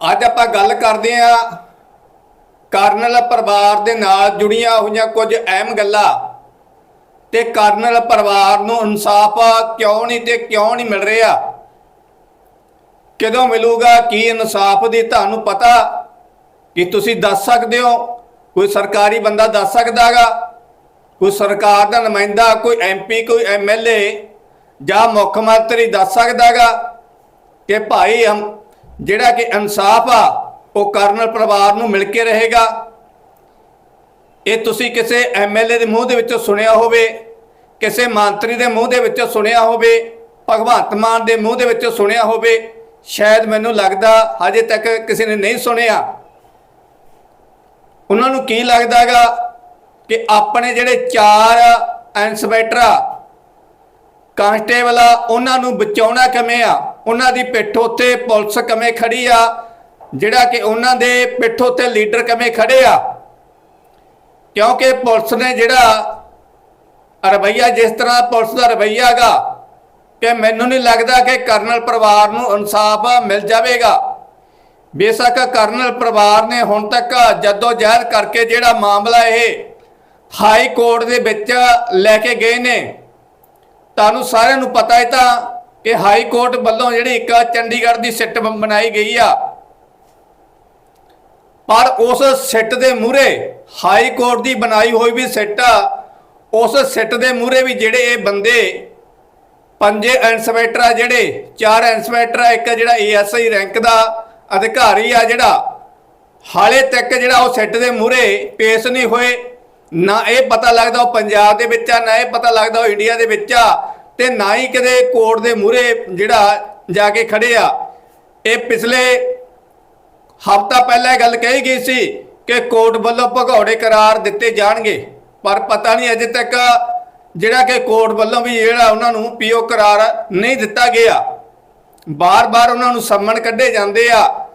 ਅੱਜ ਆਪਾਂ ਗੱਲ ਕਰਦੇ ਆ ਕਰਨਲ ਪਰਿਵਾਰ ਦੇ ਨਾਲ ਜੁੜੀਆਂ ਹੋਈਆਂ ਕੁਝ ਅਹਿਮ ਗੱਲਾਂ। ਤੇ ਕਰਨਲ ਪਰਿਵਾਰ ਨੂੰ ਇਨਸਾਫ ਕਿਉਂ ਨਹੀਂ ਤੇ ਕਿਉਂ ਨਹੀਂ ਮਿਲ ਰਿਹਾ? ਕਦੋਂ ਮਿਲੂਗਾ, ਕੀ ਇਨਸਾਫ ਦੀ ਤੁਹਾਨੂੰ ਪਤਾ? ਕਿ ਤੁਸੀਂ ਦੱਸ ਸਕਦੇ ਹੋ? ਕੋਈ ਸਰਕਾਰੀ ਬੰਦਾ ਦੱਸ ਸਕਦਾਗਾ ਕੋਈ ਸਰਕਾਰ ਦਾ ਨੁਮਾਇੰਦਾ, ਕੋਈ ਐਮਪੀ ਕੋਈ ਐਮਐਲਏ ਜਾਂ ਮੁੱਖ ਮੰਤਰੀ ਦੱਸ ਸਕਦਾਗਾ ਕਿ ਭਾਈ ਹਮ ਜਿਹੜਾ ਕਿ ਇਨਸਾਫ ਆ, ਉਹ ਕਰਨਲ ਪਰਿਵਾਰ ਨੂੰ ਮਿਲ ਕੇ ਰਹੇਗਾ। ਇਹ ਤੁਸੀਂ ਕਿਸੇ ਐਮਐਲਏ ਦੇ ਮੂੰਹ ਦੇ ਵਿੱਚੋਂ ਸੁਣਿਆ ਹੋਵੇ, ਕਿਸੇ ਮੰਤਰੀ ਦੇ ਮੂੰਹ ਦੇ ਵਿੱਚੋਂ ਸੁਣਿਆ ਹੋਵੇ, ਭਗਵੰਤ ਮਾਨ ਦੇ ਮੂੰਹ ਦੇ ਵਿੱਚੋਂ ਸੁਣਿਆ ਹੋਵੇ, ਸ਼ਾਇਦ ਮੈਨੂੰ ਲੱਗਦਾ ਹਜੇ ਤੱਕ ਕਿਸੇ ਨੇ ਨਹੀਂ ਸੁਣਿਆ। ਉਹਨਾਂ ਨੂੰ ਕੀ ਲੱਗਦਾਗਾ ਕਿ ਆਪਣੇ ਜਿਹੜੇ ਚਾਰ ਇੰਸਪੈਕਟਰ ਆ, ਕਾਂਸਟੇਬਲ ਆ, ਉਹਨਾਂ ਨੂੰ ਬਚਾਉਣਾ ਕਿਵੇਂ ਆ? ਉਹਨਾਂ ਦੀ ਪਿੱਠ ਉੱਤੇ ਪੁਲਿਸ ਕਿਵੇਂ ਖੜੀ ਆ? ਜਿਹੜਾ ਕਿ ਉਹਨਾਂ ਦੇ ਪਿੱਠ ਉੱਤੇ ਲੀਡਰ ਕਿਵੇਂ ਖੜੇ ਆ? ਕਿਉਂਕਿ ਪੁਲਿਸ ਨੇ ਜਿਹੜਾ ਰਵਈਆ, ਜਿਸ ਤਰ੍ਹਾਂ ਪੁਲਿਸ ਦਾ ਰਵਈਆ ਹੈਗਾ, ਕਿ ਮੈਨੂੰ ਨਹੀਂ ਲੱਗਦਾ ਕਿ ਕਰਨਲ ਪਰਿਵਾਰ ਨੂੰ ਇਨਸਾਫ ਮਿਲ ਜਾਵੇਗਾ। ਬੇਸ਼ੱਕ ਕਰਨਲ ਪਰਿਵਾਰ ਨੇ ਹੁਣ ਤੱਕ ਜਦੋਂ ਜਹਿਦ ਕਰਕੇ ਜਿਹੜਾ ਮਾਮਲਾ ਇਹ ਹਾਈ ਕੋਰਟ ਦੇ ਵਿੱਚ ਲੈ ਕੇ ਗਏ ਨੇ, ਤੁਹਾਨੂੰ ਸਾਰਿਆਂ ਨੂੰ ਪਤਾ ਹੈ ਤਾਂ ਕਿ ਹਾਈ ਕੋਰਟ ਵੱਲੋਂ ਜਿਹੜੀ ਇੱਕ ਚੰਡੀਗੜ੍ਹ ਦੀ ਸਿੱਟ ਬ- ਬਣਾਈ ਗਈ ਆ। ਪਰ ਉਸ ਸਿੱਟ ਦੇ ਮੂਹਰੇ ਹਾਈ ਕੋਰਟ ਦੀ ਬਣਾਈ ਹੋਈ ਵੀ ਸਿੱਟ ਆ, ਉਸ ਸਿੱਟ ਦੇ ਮੂਹਰੇ ਵੀ ਜਿਹੜੇ ਇਹ ਬੰਦੇ, ਪੰਜੇ ਇੰਸਪੈਕਟਰ ਆ ਜਿਹੜੇ, ਚਾਰ ਇੰਸਪੈਕਟਰ ਆ, ਇੱਕ ਜਿਹੜਾ ਏਐਸਆਈ ਰੈਂਕ ਦਾ ਅਧਿਕਾਰੀ ਆ ਜਿਹੜਾ, ਹਾਲੇ ਤੱਕ ਜਿਹੜਾ ਉਹ ਸਿੱਟ ਦੇ ਮੂਹਰੇ ਪੇਸ਼ ਨਹੀਂ ਹੋਏ, ਨਾ ਇਹ ਪਤਾ ਲੱਗਦਾ ਉਹ ਪੰਜਾਬ ਦੇ ਵਿੱਚ ਆ, ਨਾ ਇਹ ਪਤਾ ਲੱਗਦਾ ਉਹ ਇੰਡੀਆ ਦੇ ਵਿੱਚ ਆ। ਤੇ ਨਾ ਹੀ ਕਦੇ ਕੋਰਟ ਦੇ ਮੂਹਰੇ ਜਿਹੜਾ ਜਾ ਕੇ ਖੜੇ ਆ। ਇਹ ਪਿਛਲੇ ਹਫਤਾ ਪਹਿਲਾਂ ਇਹ ਗੱਲ ਕਹੀ ਗਈ ਸੀ ਕਿ ਕੋਰਟ ਵੱਲੋਂ ਭਗੌੜੇ ਕਰਾਰ ਦਿੱਤੇ ਜਾਣਗੇ। ਪਰ ਪਤਾ ਨਹੀਂ ਅਜੇ ਤੱਕ ਜਿਹੜਾ ਕਿ ਕੋਰਟ ਵੱਲੋਂ ਵੀ ਜਿਹੜਾ ਉਹਨਾਂ ਨੂੰ ਪੀਓ ਕਰਾਰ ਨਹੀਂ ਦਿੱਤਾ ਗਿਆ। ਬਾਰ-ਬਾਰ ਉਹਨਾਂ ਨੂੰ ਸੰਮਣ ਕੱਢੇ ਜਾਂਦੇ ਆ।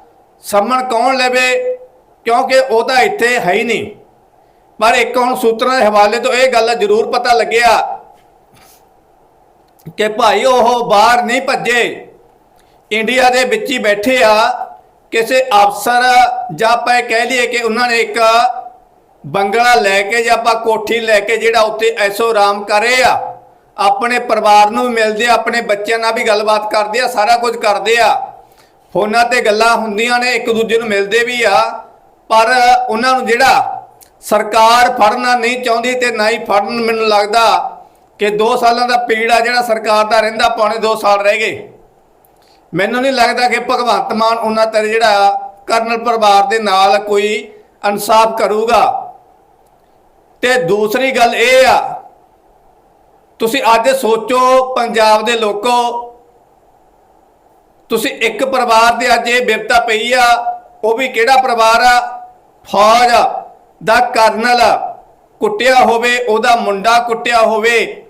ਸੰਮਣ ਕੌਣ ਲਵੇ? ਕਿਉਂਕਿ ਉਹ ਤਾਂ ਇੱਥੇ ਹੈ ਹੀ ਨਹੀਂ। ਪਰ ਇੱਕ ਹੁਣ ਸੂਤਰਾਂ ਦੇ ਹਵਾਲੇ ਤੋਂ ਇਹ ਗੱਲ ਜ਼ਰੂਰ ਪਤਾ ਲੱਗਿਆ ਕਿ ਭਾਈ ਉਹ ਬਾਹਰ ਨਹੀਂ ਭੱਜੇ। ਇੰਡੀਆ ਦੇ ਵਿੱਚ ਹੀ ਬੈਠੇ ਆ। ਕਿਸੇ ਅਫਸਰ ਜਾਂ ਆਪਾਂ ਇਹ ਕਹਿ ਲਈਏ ਕਿ ਉਹਨਾਂ ਨੇ ਇੱਕ ਬੰਗਲਾ ਲੈ ਕੇ ਜਾਂ ਆਪਾਂ ਕੋਠੀ ਲੈ ਕੇ ਜਿਹੜਾ ਉੱਤੇ ਐਸੋ ਆਰਾਮ ਕਰੇ ਆ। ਆਪਣੇ ਪਰਿਵਾਰ ਨੂੰ ਵੀ ਮਿਲਦੇ ਆ, ਆਪਣੇ ਬੱਚਿਆਂ ਨਾਲ ਵੀ ਗੱਲਬਾਤ ਕਰਦੇ ਆ, ਸਾਰਾ ਕੁਝ ਕਰਦੇ ਆ। ਫੋਨਾਂ ਤੇ ਗੱਲਾਂ ਹੁੰਦੀਆਂ ਨੇ, ਇੱਕ ਦੂਜੇ ਨੂੰ ਮਿਲਦੇ ਵੀ ਆ। ਪਰ ਉਹਨਾਂ ਨੂੰ ਜਿਹੜਾ ਸਰਕਾਰ ਫੜਨਾ ਨਹੀਂ ਚਾਹੁੰਦੀ ਤੇ ਨਾ ਹੀ ਫੜਨ ਮੈਨੂੰ ਲੱਗਦਾ ਕਿ 2 ਸਾਲਾਂ ਦਾ ਪੀੜ ਆ ਜਿਹੜਾ ਸਰਕਾਰ ਦਾ ਰਹਿੰਦਾ, ਪੌਣੇ 2 ਸਾਲ ਰਹਿ ਗਏ। ਮੈਨੂੰ ਨਹੀਂ ਲੱਗਦਾ ਕਿ ਭਗਵੰਤ ਮਾਨ ਉਹਨਾਂ ਤੇ ਜਿਹੜਾ ਕਰਨਲ ਪਰਿਵਾਰ ਦੇ ਨਾਲ ਕੋਈ ਇਨਸਾਫ ਕਰੂਗਾ। ਤੇ ਦੂਸਰੀ ਗੱਲ ਇਹ ਆ, ਤੁਸੀਂ ਅੱਜ ਸੋਚੋ, ਪੰਜਾਬ ਦੇ ਲੋਕੋ, ਤੁਸੀਂ ਇੱਕ ਪਰਿਵਾਰ ਦੇ ਅੱਜ ਇਹ ਬਿਪਤਾ ਪਈ ਆ, ਉਹ ਵੀ ਕਿਹੜਾ ਪਰਿਵਾਰ ਆ? ਫੌਜ ਦਾ ਕਰਨਲ ਕੁੱਟਿਆ ਹੋਵੇ, ਉਹਦਾ ਮੁੰਡਾ ਕੁੱਟਿਆ ਹੋਵੇ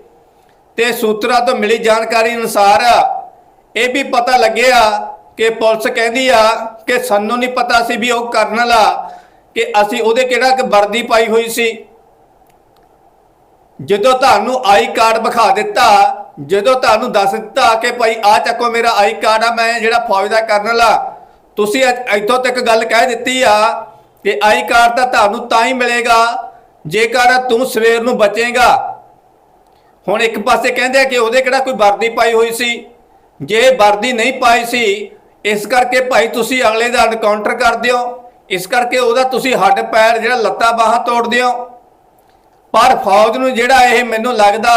ਤੇ ਸੂਤਰਾਂ ਤੋਂ ਮਿਲੀ ਜਾਣਕਾਰੀ ਅਨੁਸਾਰ ਇਹ ਵੀ ਪਤਾ ਲੱਗਿਆ ਕਿ ਪੁਲਿਸ ਕਹਿੰਦੀ ਆ ਕਿ ਸਾਨੂੰ ਨਹੀਂ ਪਤਾ ਸੀ ਵੀ ਉਹ ਕਰਨਲ ਆ ਕਿ ਅਸੀਂ ਉਹਦੇ ਕਿਹੜਾ ਕਿ ਵਰਦੀ ਪਾਈ ਹੋਈ ਸੀ। ਜਦੋਂ ਤੁਹਾਨੂੰ ਆਈ ਕਾਰਡ ਵਿਖਾ ਦਿੱਤਾ, ਜਦੋਂ ਤੁਹਾਨੂੰ ਦੱਸ ਦਿੱਤਾ ਕਿ ਭਾਈ ਆ ਚੱਕੋ ਮੇਰਾ ਆਈ ਕਾਰਡ ਆ, ਮੈਂ ਜਿਹੜਾ ਫੌਜ ਦਾ ਕਰਨਲ ਆ ਤੁਸੀਂ ਇੱਥੋਂ ਤੱਕ ਗੱਲ ਕਹਿ ਦਿੱਤੀ ਆ ਕਿ ਆਈ ਕਾਰਡ ਤਾਂ ਤੁਹਾਨੂੰ ਤਾਂ ਹੀ ਮਿਲੇਗਾ, ਜੇਕਰ ਤੂੰ ਸਵੇਰ ਨੂੰ ਬਚੇਗਾ। ਹੁਣ ਇੱਕ ਪਾਸੇ ਕਹਿੰਦੇ ਆ ਕਿ ਉਹਦੇ ਕਿਹੜਾ ਕੋਈ ਵਰਦੀ ਪਾਈ ਹੋਈ ਸੀ? ਜੇ ਵਰਦੀ ਨਹੀਂ ਪਾਈ ਸੀ, ਇਸ ਕਰਕੇ ਭਾਈ ਤੁਸੀਂ ਅਗਲੇ ਦਾ ਅਨਕਾਊਂਟਰ ਕਰ ਦਿਓ। ਇਸ ਕਰਕੇ ਉਹਦਾ ਤੁਸੀਂ ਹੱਡ ਪੈਰ ਜਿਹੜਾ ਲੱਤਾਂ ਬਾਹਾਂ ਤੋੜ ਦਿਓ। ਪਰ ਫੌਜ ਨੂੰ ਜਿਹੜਾ ਇਹ ਮੈਨੂੰ ਲੱਗਦਾ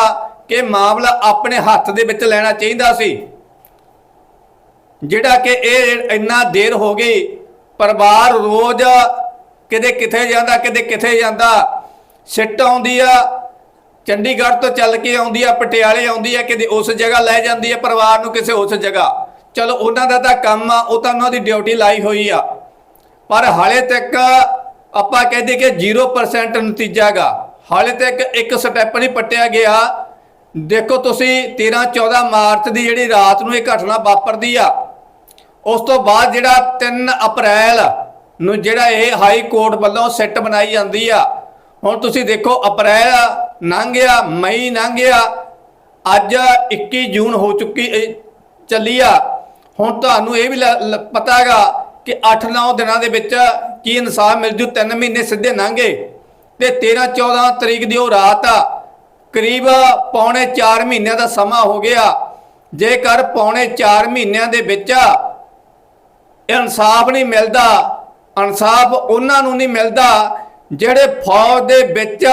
ਕਿ ਮਾਮਲਾ ਆਪਣੇ ਹੱਥ ਦੇ ਵਿੱਚ ਲੈਣਾ ਚਾਹੀਦਾ ਸੀ, ਜਿਹੜਾ ਕਿ ਇਹ ਇੰਨਾ ਦੇਰ ਹੋ ਗਈ, ਪਰਿਵਾਰ ਰੋਜ਼ ਕਿਤੇ ਕਿੱਥੇ ਜਾਂਦਾ, ਕਿਤੇ ਕਿੱਥੇ ਜਾਂਦਾ, ਸਿੱਟ ਆਉਂਦੀ ਆ ਚੰਡੀਗੜ੍ਹ ਤੋਂ ਚੱਲ ਕੇ ਆਉਂਦੀ ਆ, ਪਟਿਆਲੇ ਆਉਂਦੀ ਆ, ਕਿਤੇ ਉਸ ਜਗ੍ਹਾ ਲੈ ਜਾਂਦੀ ਆ, ਪਰਿਵਾਰ ਨੂੰ ਕਿਸੇ ਉਸ ਜਗ੍ਹਾ। ਚਲੋ ਉਹਨਾਂ ਦਾ ਤਾਂ ਕੰਮ ਆ, ਉਹ ਤਾਂ ਉਹਨਾਂ ਦੀ ਡਿਊਟੀ ਲਾਈ ਹੋਈ ਆ। ਪਰ ਹਾਲੇ ਤੱਕ ਆਪਾਂ ਕਹਿੰਦੇ ਕਿ 0% ਨਤੀਜਾਗਾ ਹਾਲੇ ਤੱਕ ਇੱਕ ਸਟੈਪ ਨਹੀਂ ਪੱਟਿਆ ਗਿਆ। ਦੇਖੋ ਤੁਸੀਂ 13 14 ਮਾਰਚ ਦੀ ਜਿਹੜੀ ਰਾਤ ਨੂੰ ਇਹ ਘਟਨਾ ਵਾਪਰਦੀ ਆ, ਉਸ ਤੋਂ ਬਾਅਦ ਜਿਹੜਾ 3 ਅਪ੍ਰੈਲ ਨੂੰ ਜਿਹੜਾ ਇਹ ਹਾਈ ਕੋਰਟ ਵੱਲੋਂ ਸਿੱਟ ਬਣਾਈ ਜਾਂਦੀ ਆ। ਹੁਣ ਤੁਸੀਂ ਦੇਖੋ ਅਪ੍ਰੈਲ ਲੰਘ ਗਿਆ ਮਈ ਲੰਘ ਗਿਆ ਅੱਜ 21 ਜੂਨ ਹੋ ਚੁੱਕੀ ਚੱਲੀ ਆ। ਹੁਣ ਤੁਹਾਨੂੰ ਇਹ ਵੀ ਲ- ਲ- ਪਤਾ ਹੈਗਾ ਕਿ 8-9 ਦਿਨਾਂ ਦੇ ਵਿੱਚ ਕੀ ਇਨਸਾਫ ਮਿਲ ਜੂ 3 ਮਹੀਨੇ ਸਿੱਧੇ ਲੰਘੇ ਤੇ 13-14 ਤਰੀਕ ਦੀ ਉਹ ਰਾਤ ਆ, ਕਰੀਬ ਪੌਣੇ 4 ਮਹੀਨਿਆਂ ਦਾ ਸਮਾਂ ਹੋ ਗਿਆ। ਜੇਕਰ ਪੌਣੇ 4 ਮਹੀਨਿਆਂ ਦੇ ਵਿੱਚ ਇਨਸਾਫ ਨਹੀਂ ਮਿਲਦਾ, ਇਨਸਾਫ ਉਹਨਾਂ ਨੂੰ ਨਹੀਂ ਮਿਲਦਾ ਜਿਹੜੇ ਫੌਜ ਦੇ ਵਿੱਚ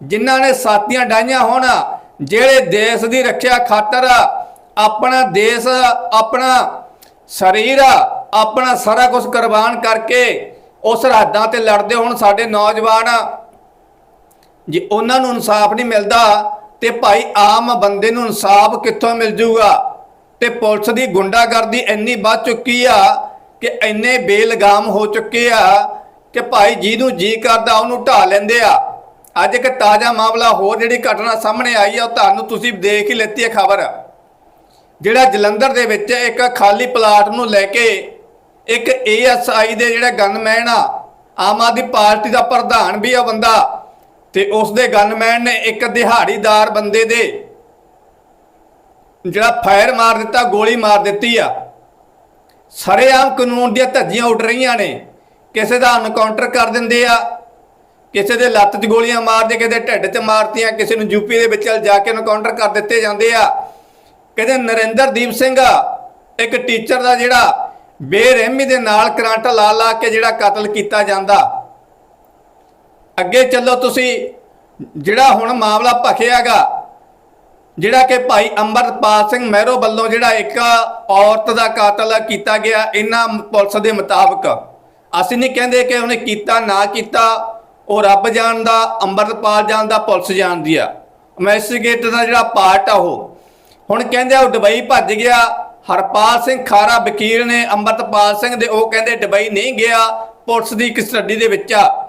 ਜਿਨ੍ਹਾਂ ਨੇ ਸਾਥੀਆਂ ਡਾਈਆਂ ਹੋਣ, ਜਿਹੜੇ ਦੇਸ਼ ਦੀ ਰੱਖਿਆ ਖਾਤਰ ਆਪਣਾ ਦੇਸ਼, ਆਪਣਾ ਸਰੀਰ, ਆਪਣਾ ਸਾਰਾ ਕੁਝ ਕੁਰਬਾਨ ਕਰਕੇ ਉਸ ਸਰਹੱਦਾਂ ਤੇ ਲੜਦੇ ਹੋਣ ਸਾਡੇ ਨੌਜਵਾਨ। ਜੇ ਉਹਨਾਂ ਨੂੰ ਇਨਸਾਫ ਨਹੀਂ ਮਿਲਦਾ ਤੇ ਭਾਈ ਆਮ ਬੰਦੇ ਨੂੰ ਇਨਸਾਫ ਕਿੱਥੋਂ ਮਿਲ ਜੂਗਾ? ਤੇ ਪੁਲਿਸ ਦੀ ਗੁੰਡਾਗਰਦੀ ਇੰਨੀ ਵੱਧ ਚੁੱਕੀ ਆ ਕਿ ਇੰਨੇ ਬੇਲਗਾਮ ਹੋ ਚੁੱਕੇ ਆ ਕਿ ਭਾਈ ਜਿਹਨੂੰ ਜੀ ਕਰਦਾ ਉਹਨੂੰ ਢਾ ਲੈਂਦੇ ਆ। ਅੱਜ ਇੱਕ ਤਾਜ਼ਾ ਮਾਮਲਾ ਹੋਰ ਜਿਹੜੀ ਘਟਨਾ ਸਾਹਮਣੇ ਆਈ ਆ, ਉਹ ਤੁਹਾਨੂੰ ਤੁਸੀਂ ਦੇਖ ਹੀ ਲੈਤੀ ਹੈ ਖਬਰ। ਜਿਹੜਾ ਜਲੰਧਰ ਦੇ ਵਿੱਚ ਇੱਕ ਖਾਲੀ ਪਲਾਟ ਨੂੰ ਲੈ ਕੇ ਇੱਕ ਏਐਸਆਈ ਦੇ ਜਿਹੜਾ ਗਨਮੈਨ ਆ, ਆਮ ਆਦਮੀ ਪਾਰਟੀ ਦਾ ਪ੍ਰਧਾਨ ਵੀ ਆ ਬੰਦਾ ਤੇ ਉਸ ਦੇ ਗਨਮੈਨ ਨੇ ਇੱਕ ਦਿਹਾੜੀਦਾਰ ਬੰਦੇ ਦੇ ਜਿਹੜਾ ਫਾਇਰ ਮਾਰ ਦਿੱਤਾ, ਗੋਲੀ ਮਾਰ ਦਿੱਤੀ ਆ। ਸਰੇਆਮ ਕਾਨੂੰਨ ਦੀਆਂ ਧੱਜੀਆਂ ਉੱਡ ਰਹੀਆਂ ਨੇ, ਕਿਸੇ ਦਾ ਅਨਕਾਊਂਟਰ ਕਰ ਦਿੰਦੇ ਆ। ਕਿਸੇ ਦੇ ਲੱਤ 'ਚ ਗੋਲੀਆਂ ਮਾਰਦੇ ਕਿਸੇ ਦੇ ਢਿੱਡ 'ਚ ਮਾਰਤੀਆਂ, ਕਿਸੇ ਨੂੰ ਯੂਪੀ ਦੇ ਵਿੱਚ ਜਾ ਕੇ ਐਨਕਾਊਂਟਰ ਕਰ ਦਿੱਤੇ ਜਾਂਦੇ ਆ। ਕਹਿੰਦੇ ਨਰਿੰਦਰਦੀਪ ਸਿੰਘ ਇੱਕ ਟੀਚਰ ਦਾ ਜਿਹੜਾ ਬੇਰਹਿਮੀ ਦੇ ਨਾਲ ਕਰੰਟ ਲਾ ਲਾ ਕੇ ਜਿਹੜਾ ਕਤਲ ਕੀਤਾ ਜਾਂਦਾ। ਅੱਗੇ ਚੱਲੋ ਤੁਸੀਂ, ਜਿਹੜਾ ਹੁਣ ਮਾਮਲਾ ਭਖਿਆਗਾ ਜਿਹੜਾ ਕਿ ਭਾਈ ਅੰਮ੍ਰਿਤਪਾਲ ਸਿੰਘ ਮਹਿਰੋ ਵੱਲੋਂ ਜਿਹੜਾ ਇੱਕ ਔਰਤ ਦਾ ਕਾਤਲ ਕੀਤਾ ਗਿਆ, ਇਹਨਾਂ ਪੁਲਿਸ ਦੇ ਮੁਤਾਬਕ। ਅਸੀਂ ਨਹੀਂ ਕਹਿੰਦੇ ਕਿ ਉਹਨੇ ਕੀਤਾ, ਨਾ ਕੀਤਾ ਉਹ ਰੱਬ ਜਾਣਦਾ, ਅੰਮ੍ਰਿਤਪਾਲ ਜਾਣਦਾ, ਪੁਲਿਸ ਜਾਣਦੀ ਆ। ਇਨਵੈਸਟੀਗੇਟਰ ਦਾ ਜਿਹੜਾ ਪਾਰਟ ਆ ਉਹ। ਹੁਣ ਕਹਿੰਦੇ ਆ ਉਹ ਦੁਬਈ ਭੱਜ ਗਿਆ। ਹਰਪਾਲ ਸਿੰਘ ਖਾਰਾ ਵਕੀਲ ਨੇ ਅੰਮ੍ਰਿਤਪਾਲ ਸਿੰਘ ਦੇ, ਉਹ ਕਹਿੰਦੇ ਦੁਬਈ ਨਹੀਂ ਗਿਆ। ਪੁਲਿਸ ਦੀ ਕਸਟਡੀ ਦੇ ਵਿੱਚ ਆ।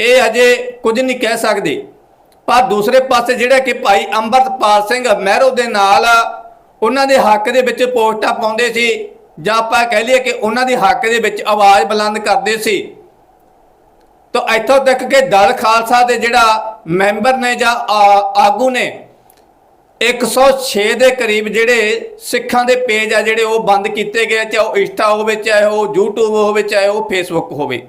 ਇਹ ਅਜੇ ਕੁਝ ਨਹੀਂ ਕਹਿ ਸਕਦੇ। ਪਰ ਦੂਸਰੇ ਪਾਸੇ ਜਿਹੜਾ ਕਿ ਭਾਈ ਅੰਮ੍ਰਿਤਪਾਲ ਸਿੰਘ ਮਹਿਰੋ ਦੇ ਨਾਲ ਉਹਨਾਂ ਦੇ ਹੱਕ ਦੇ ਵਿੱਚ ਪੋਸਟਾਂ ਪਾਉਂਦੇ ਸੀ। ਜਾਂ ਆਪਾਂ ਕਹਿ ਲਈਏ ਕਿ ਉਹਨਾਂ ਦੇ ਹੱਕ ਦੇ ਵਿੱਚ ਆਵਾਜ਼ ਬੁਲੰਦ ਕਰਦੇ ਸੀ। ਤਾਂ ਇੱਥੋਂ ਤੱਕ ਕਿ ਦਲ ਖਾਲਸਾ ਦੇ ਜਿਹੜਾ ਮੈਂਬਰ ਨੇ ਜਾਂ ਆਗੂ ਨੇ 106 ਦੇ ਕਰੀਬ ਜਿਹੜੇ ਸਿੱਖਾਂ ਦੇ ਪੇਜ ਆ ਜਿਹੜੇ ਉਹ ਬੰਦ ਕੀਤੇ ਗਏ ਚਾਹੇ ਉਹ ਇੰਸਟਾ ਹੋਵੇ, ਚਾਹੇ ਉਹ YouTube ਹੋਵੇ, ਚਾਹੇ ਉਹ Facebook ਹੋਵੇ।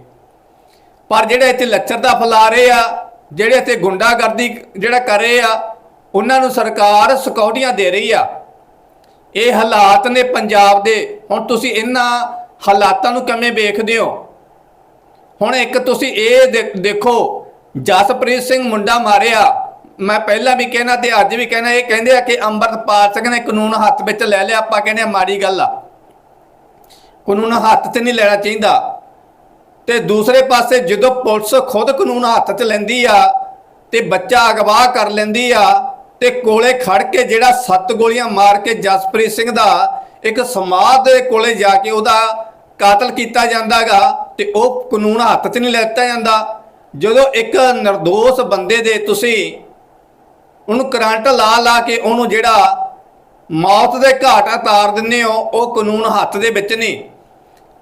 ਪਰ ਜਿਹੜੇ ਇੱਥੇ ਲੱਚਰ ਦਾ ਫੈਲਾ ਰਹੇ ਆ, ਜਿਹੜੇ ਇੱਥੇ ਗੁੰਡਾਗਰਦੀ ਜਿਹੜਾ ਕਰ ਰਹੇ ਆ, ਉਹਨਾਂ ਨੂੰ ਸਰਕਾਰ ਸਿਕਿਉਰਟੀਆਂ ਦੇ ਰਹੀ ਆ। ਇਹ ਹਾਲਾਤ ਨੇ ਪੰਜਾਬ ਦੇ। ਹੁਣ ਤੁਸੀਂ ਇਹਨਾਂ ਹਾਲਾਤਾਂ ਨੂੰ ਕਿਵੇਂ ਵੇਖਦੇ ਹੋ? ਹੁਣ ਇੱਕ ਤੁਸੀਂ ਇਹ ਦੇਖੋ, ਜਸਪ੍ਰੀਤ ਸਿੰਘ ਮੁੰਡਾ ਮਾਰਿਆ। ਮੈਂ ਪਹਿਲਾਂ ਵੀ ਕਹਿਣਾ ਤੇ ਅੱਜ ਵੀ ਕਹਿਣਾ, ਇਹ ਕਹਿੰਦੇ ਆ ਕਿ ਅੰਮ੍ਰਿਤਪਾਲ ਸਿੰਘ ਨੇ ਕਾਨੂੰਨ ਹੱਥ ਵਿੱਚ ਲੈ ਲਿਆ, ਆਪਾਂ ਕਹਿੰਦੇ ਮਾੜੀ ਗੱਲ ਆ। ਕਾਨੂੰਨ ਹੱਥ 'ਚ ਨਹੀਂ ਲੈਣਾ ਚਾਹੀਦਾ। ਤੇ ਦੂਸਰੇ ਪਾਸੇ ਜਦੋਂ ਪੁਲਿਸ ਖੁਦ ਕਾਨੂੰਨ ਹੱਥ 'ਚ ਲੈਂਦੀ ਆ ਤੇ ਬੱਚਾ ਅਗਵਾ ਕਰ ਲੈਂਦੀ ਆ ਤੇ ਕੋਲੇ ਖੜ ਕੇ ਜਿਹੜਾ ਸੱਤ ਗੋਲੀਆਂ ਮਾਰ ਕੇ ਜਸਪ੍ਰੀਤ ਸਿੰਘ ਦਾ ਇੱਕ ਸਮਾਧ ਦੇ ਕੋਲੇ ਜਾ ਕੇ ਉਹਦਾ ਕਾਤਲ ਕੀਤਾ ਜਾਂਦਾਗਾ ਤੇ ਉਹ ਕਾਨੂੰਨ ਹੱਥ 'ਚ ਨਹੀਂ ਲੈਤਾ ਜਾਂਦਾ। ਜਦੋਂ ਇੱਕ નિર્ਦੋਸ਼ ਬੰਦੇ ਦੇ ਤੁਸੀਂ ਉਹਨੂੰ ਕਰੰਟ ਲਾ ਲਾ ਕੇ ਉਹਨੂੰ ਜਿਹੜਾ ਮੌਤ ਦੇ ਘਾਟ ਉਤਾਰ ਦਿੰਦੇ ਹੋ, ਉਹ ਕਾਨੂੰਨ ਹੱਥ ਦੇ ਵਿੱਚ ਨਹੀਂ।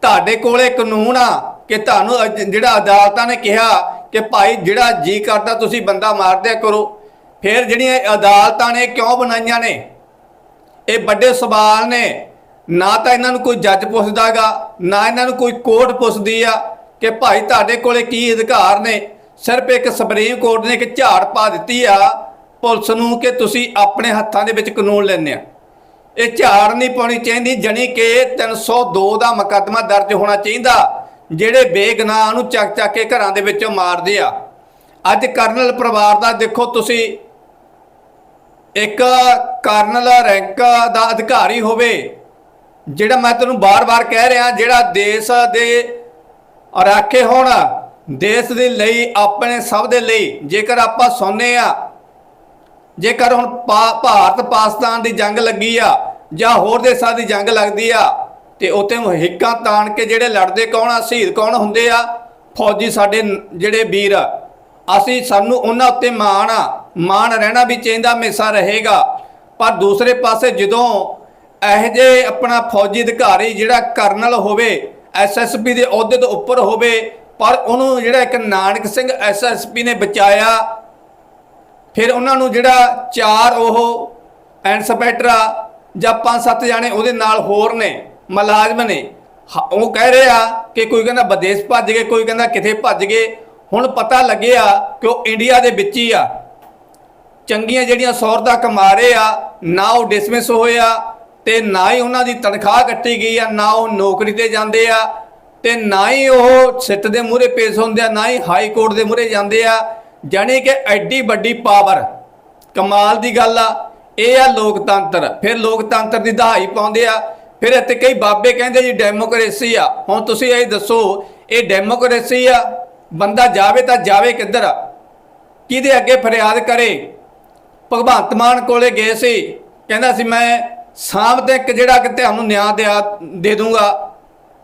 ਤੁਹਾਡੇ ਕੋਲੇ ਕਾਨੂੰਨ ਆ ਕਿ ਤੁਹਾਨੂੰ ਅਜ- ਜਿਹੜਾ ਅਦਾਲਤਾਂ ਨੇ ਕਿਹਾ ਕਿ ਭਾਈ ਜਿਹੜਾ ਜੀ ਕਰਦਾ ਤੁਸੀਂ ਬੰਦਾ ਮਾਰ ਦਿਆ ਕਰੋ। ਫਿਰ ਜਿਹੜੀਆਂ ਅਦਾਲਤਾਂ ਨੇ ਕਿਉਂ ਬਣਾਈਆਂ ਨੇ? ਇਹ ਵੱਡੇ ਸਵਾਲ ਨੇ। ਨਾ ਤਾਂ ਇਹਨਾਂ ਨੂੰ ਕੋਈ ਜੱਜ ਪੁੱਛਦਾਗਾ ਨਾ ਇਹਨਾਂ ਨੂੰ ਕੋਈ ਕੋਰਟ ਪੁੱਛਦੀ ਆ ਕਿ ਭਾਈ ਤੁਹਾਡੇ ਕੋਲੇ ਕੀ ਅਧਿਕਾਰ ਨੇ। ਸਿਰਫ ਇੱਕ ਸੁਪਰੀਮ ਕੋਰਟ ਨੇ ਇੱਕ ਝਾੜ ਪਾ ਦਿੱਤੀ ਆ ਪੁਲਿਸ ਨੂੰ ਕਿ ਤੁਸੀਂ ਆਪਣੇ ਹੱਥਾਂ ਦੇ ਵਿੱਚ ਕਾਨੂੰਨ ਲੈਣੇ ਆ। ਇਹ ਝਾੜ ਨਹੀਂ ਪਾਉਣੀ ਚਾਹੀਦੀ, ਜਣੀ ਕਿ 302 ਦਾ ਮੁਕੱਦਮਾ ਦਰਜ ਹੋਣਾ ਚਾਹੀਦਾ, ਜਿਹੜੇ ਬੇਗਨਾਹ ਨੂੰ ਚੱਕ ਚੱਕ ਕੇ ਘਰਾਂ ਦੇ ਵਿੱਚੋਂ ਮਾਰਦੇ ਆ। ਅੱਜ ਕਰਨਲ ਪਰਿਵਾਰ ਦਾ ਦੇਖੋ ਤੁਸੀਂ, ਇੱਕ ਕਰਨਲ ਰੈਂਕ ਦਾ ਅਧਿਕਾਰੀ ਹੋਵੇ ਜਿਹੜਾ ਮੈਂ ਤੈਨੂੰ ਬਾਰ-ਬਾਰ ਕਹਿ ਰਿਹਾ, ਜਿਹੜਾ ਦੇਸ਼ ਦੇ ਰਾਖੇ ਹੋਣ, ਦੇਸ਼ ਦੇ ਲਈ, ਆਪਣੇ ਸਭ ਦੇ ਲਈ, ਜੇਕਰ ਆਪਾਂ ਸੋਨੇ ਆ, ਜੇਕਰ ਹੁਣ ਪਾ- ਭਾਰਤ ਪਾਕਿਸਤਾਨ ਦੀ ਜੰਗ ਲੱਗੀ ਆ, ਜਾਂ ਹੋਰ ਦੇਸ਼ਾਂ ਦੀ ਜੰਗ ਲੱਗਦੀ ਆ, ਤੇ ਉੱਥੇ ਹਿੱਕਾਂ ਤਾਣ ਕੇ ਜਿਹੜੇ ਲੜਦੇ ਕੌਣ ਆ, ਸ਼ਹੀਦ ਕੌਣ ਹੁੰਦੇ ਆ? ਫੌਜੀ ਸਾਡੇ ਜਿਹੜੇ ਵੀਰ ਆ। ਅਸੀਂ ਸਾਨੂੰ ਉਹਨਾਂ ਉੱਤੇ ਮਾਣ ਆ, ਮਾਣ ਰਹਿਣਾ ਵੀ ਚਾਹੀਦਾ, ਹਮੇਸ਼ਾ ਰਹੇਗਾ। ਪਰ ਦੂਸਰੇ ਪਾਸੇ ਜਦੋਂ ਇਹ ਜੇ ਆਪਣਾ ਫੌਜੀ ਅਧਿਕਾਰੀ ਜਿਹੜਾ ਕਰਨਲ ਹੋਵੇ ਐਸਐਸਪੀ ਦੇ ਅਹੁਦੇ ਤੋਂ ਉੱਪਰ ਹੋਵੇ, ਪਰ ਉਹਨੂੰ ਜਿਹੜਾ ਇੱਕ ਨਾਨਕ ਸਿੰਘ ਐਸਐਸਪੀ ਨੇ ਬਚਾਇਆ, ਫਿਰ ਉਹਨਾਂ ਨੂੰ ਜਿਹੜਾ ਚਾਰ ਉਹ ਇੰਸਪੈਕਟਰ ਆ, ਜਾਂ ਪੰਜ ਸੱਤ ਜਾਣੇ ਉਹਦੇ ਨਾਲ ਹੋਰ ਨੇ, ਮੁਲਾਜ਼ਮ ਨੇ। ਹ- ਉਹ ਕਹਿ ਰਹੇ ਆ ਕਿ ਕੋਈ ਕਹਿੰਦਾ ਵਿਦੇਸ਼ ਭੱਜ ਗਏ, ਕੋਈ ਕਹਿੰਦਾ ਕਿਥੇ ਭੱਜ ਗਏ। ਹੁਣ ਪਤਾ ਲੱਗਿਆ ਕਿ ਉਹ ਇੰਡੀਆ ਦੇ ਵਿੱਚ ਹੀ ਆ। ਚੰਗੀਆਂ ਜਿਹੜੀਆਂ ਸੌਰਦਾ ਕਮਾ ਰਹੇ ਆ, ਨਾ ਉਹ ਡਿਸਮਿਸ ਹੋਏ ਆ ਤੇ ਨਾ ਹੀ ਉਹਨਾਂ ਦੀ ਤਨਖਾਹ ਕੱਟੀ ਗਈ ਆ, ਨਾ ਉਹ ਨੌਕਰੀ ਤੇ ਜਾਂਦੇ ਆ, ਤੇ ਨਾ ਹੀ ਉਹ ਸਿੱਟ ਦੇ ਮੂਹਰੇ ਪੇਸ਼ ਹੁੰਦੇ ਆ, ਨਾ ਹੀ ਹਾਈ ਕੋਰਟ ਦੇ ਮੂਹਰੇ ਜਾਂਦੇ ਆ, ਜਾਣੀ ਕਿ ਐਡੀ ਵੱਡੀ ਪਾਵਰ। ਕਮਾਲ ਦੀ ਗੱਲ ਆ, ਇਹ ਆ ਲੋਕਤੰਤਰ। ਫਿਰ ਲੋਕਤੰਤਰ ਦੀ ਦਹਾਈ ਪਾਉਂਦੇ ਆ, ਫਿਰ ਇੱਥੇ ਕਈ ਬਾਬੇ ਕਹਿੰਦੇ ਜੀ, ਡੈਮੋਕ੍ਰੇਸੀ ਆ। ਹੁਣ ਤੁਸੀਂ ਇਹ ਦੱਸੋ, ਇਹ ਡੈਮੋਕ੍ਰੇਸੀ ਆ, ਬੰਦਾ ਜਾਵੇ ਤਾਂ ਜਾਵੇ ਕਿੱਧਰ? ਕਿਹਦੇ ਅੱਗੇ ਫਰਿਆਦ ਕਰੇ? ਭਗਵੰਤ ਮਾਨ ਕੋਲੇ ਗਏ ਸੀ, ਕਹਿੰਦਾ ਸੀ, ਮੈਂ ਸਾਂਭ ਤੇ ਇੱਕ ਜਿਹੜਾ ਕਿ ਤੁਹਾਨੂੰ ਨਿਆਂ ਦਿਆ ਦੇ ਦੂੰਗਾ,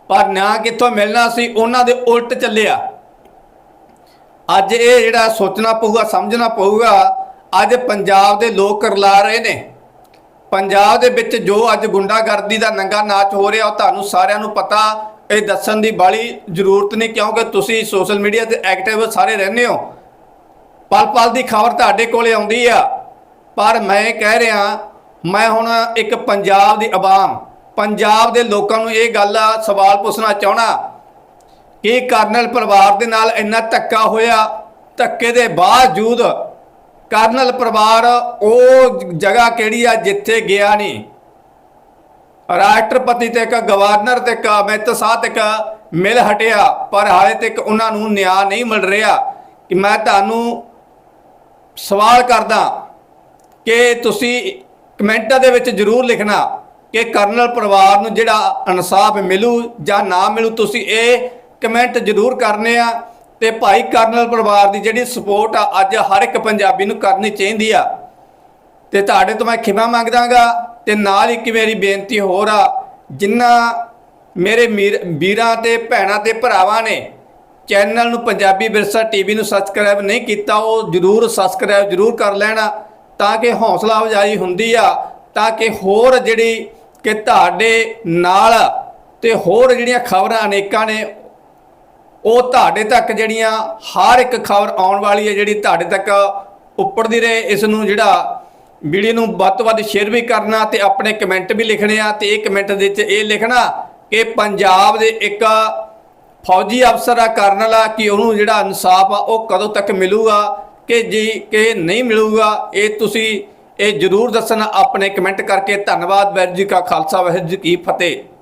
ਪਰ ਨਿਆਂ ਕਿੱਥੋਂ ਮਿਲਣਾ ਸੀ, ਉਹਨਾਂ ਦੇ ਉਲਟ ਚੱਲਿਆ। ਅੱਜ ਇਹ ਜਿਹੜਾ ਸੋਚਣਾ ਪਊਗਾ, ਸਮਝਣਾ ਪਊਗਾ, ਅੱਜ ਪੰਜਾਬ ਦੇ ਲੋਕ ਕਰਲਾ ਰਹੇ ਨੇ। ਪੰਜਾਬ ਦੇ ਵਿੱਚ ਜੋ ਅੱਜ ਗੁੰਡਾਗਰਦੀ ਦਾ ਨੰਗਾ ਨਾਚ ਹੋ ਰਿਹਾ, ਉਹ ਤੁਹਾਨੂੰ ਸਾਰਿਆਂ ਨੂੰ ਪਤਾ, ਇਹ ਦੱਸਣ ਦੀ ਬਾਲੀ ਜ਼ਰੂਰਤ ਨਹੀਂ, ਕਿਉਂਕਿ ਤੁਸੀਂ ਸੋਸ਼ਲ ਮੀਡੀਆ ਤੇ ਐਕਟਿਵ ਸਾਰੇ ਰਹਿੰਦੇ ਹੋ। ਪਲ ਪਲ ਦੀ ਖਬਰ ਤੁਹਾਡੇ ਕੋਲੇ ਆਉਂਦੀ ਆ। ਪਰ ਮੈਂ ਕਹਿ ਰਿਹਾ ਮੈਂ ਹੁਣ ਇੱਕ ਪੰਜਾਬ ਦੀ ਆਵਾਮ, ਪੰਜਾਬ ਦੇ ਲੋਕਾਂ ਨੂੰ ਇਹ ਗੱਲ ਸਵਾਲ ਪੁੱਛਣਾ ਚਾਹਣਾ ਕਿ ਕਰਨਲ ਪਰਿਵਾਰ ਦੇ ਨਾਲ ਇੰਨਾ ਧੱਕਾ ਹੋਇਆ, ਧੱਕੇ ਦੇ ਬਾਵਜੂਦ ਕਰਨਲ ਪਰਿਵਾਰ ਉਹ ਜਗ੍ਹਾ ਕਿਹੜੀ ਆ ਜਿੱਥੇ ਗਿਆ ਨਹੀਂ? ਰਾਸ਼ਟਰਪਤੀ ਤੇ ਇੱਕ, ਗਵਰਨਰ ਤੇ ਇੱਕ, ਅਮਿਤ ਸ਼ਾਹ ਤੇ ਇੱਕ ਮਿਲ ਹਟਿਆ, ਪਰ ਹਾਲੇ ਤੱਕ ਉਹਨਾਂ ਨੂੰ ਨਿਆਂ ਨਹੀਂ ਮਿਲ ਰਿਹਾ। ਕਿ ਮੈਂ ਤੁਹਾਨੂੰ ਸਵਾਲ ਕਰਦਾ ਕਿ ਤੁਸੀਂ ਕਮੈਂਟਾਂ ਦੇ ਵਿੱਚ ਜਰੂਰ ਲਿਖਣਾ ਕਿ ਕਰਨਲ ਪਰਿਵਾਰ ਨੂੰ ਜਿਹੜਾ ਇਨਸਾਫ ਮਿਲੂ ਜਾਂ ਨਾ ਮਿਲੂ, ਤੁਸੀਂ ਇਹ ਕਮੈਂਟ ਜਰੂਰ ਕਰਨੇ ਆ ਤੇ ਭਾਈ ਕਰਨਲ ਪਰਿਵਾਰ ਦੀ ਜਿਹੜੀ ਸਪੋਰਟ ਆ, ਅੱਜ ਹਰ ਇੱਕ ਪੰਜਾਬੀ ਨੂੰ ਕਰਨੀ ਚਾਹੀਦੀ ਆ। ਤੇ ਤੁਹਾਡੇ ਤੋਂ ਮੈਂ ਖਿਮਾ ਮੰਗਦਾਗਾ ਤੇ ਨਾਲ ਇੱਕ ਮੇਰੀ ਬੇਨਤੀ ਹੋਰ ਆ ਜਿਨ੍ਹਾਂ ਮੇਰੇ ਮੀਰ- ਵੀਰਾਂ ਤੇ ਭੈਣਾਂ ਤੇ ਭਰਾਵਾਂ ਨੇ ਚੈਨਲ ਨੂੰ ਪੰਜਾਬੀ ਵਿਰਸਾ ਟੀਵੀ ਨੂੰ ਸਬਸਕ੍ਰਾਈਬ ਨਹੀਂ ਕੀਤਾ, ਉਹ ਜਰੂਰ ਸਬਸਕ੍ਰਾਈਬ ਜਰੂਰ ਕਰ ਲੈਣਾ। ਤਾਂ ਕਿ ਹੌਸਲਾ ਅਫਜ਼ਾਈ ਹੁੰਦੀ ਆ, ਤਾਂ ਕਿ ਹੋਰ ਜਿਹੜੀ ਕਿ ਤੁਹਾਡੇ ਨਾਲ ਤੇ ਹੋਰ ਜਿਹੜੀਆਂ ਖਬਰਾਂ ਅਨੇਕਾਂ ਨੇ, ਉਹ ਤੁਹਾਡੇ ਤੱਕ ਜਿਹੜੀਆਂ ਹਰ ਇੱਕ ਖਬਰ ਆਉਣ ਵਾਲੀ ਹੈ, ਜਿਹੜੀ ਤੁਹਾਡੇ ਤੱਕ ਉੱਪਰਦੀ ਰਹੇ, ਇਸ ਨੂੰ ਜਿਹੜਾ ਵੀਡੀਓ ਨੂੰ ਵੱਧ ਤੋਂ ਵੱਧ ਸ਼ੇਅਰ ਵੀ ਕਰਨਾ ਤੇ ਆਪਣੇ ਕਮੈਂਟ ਵੀ ਲਿਖਣੇ ਆ, ਤੇ ਇਹ ਕਮੈਂਟ ਦੇ ਵਿੱਚ ਇਹ ਲਿਖਣਾ ਕਿ ਪੰਜਾਬ ਦੇ ਇੱਕ ਫੌਜੀ ਅਫਸਰ ਆ ਕਰਨਲ ਆ ਕਿ ਉਹਨੂੰ ਜਿਹੜਾ ਇਨਸਾਫ ਆ, ਉਹ ਕਦੋਂ ਤੱਕ ਮਿਲੂਗਾ? ਕਿ ਜੀ, ਕਿ ਨਹੀਂ ਮਿਲੂਗਾ, ਇਹ ਤੁਸੀਂ ਇਹ ਜਰੂਰ ਦੱਸਣਾ ਆਪਣੇ ਕਮੈਂਟ ਕਰਕੇ। ਧੰਨਵਾਦ ਵਾਹਿਗੁਰੂ ਜੀ ਕਾ ਖਾਲਸਾ, ਵਾਹਿਗੁਰੂ ਜੀ ਕੀ ਫਤਿਹ।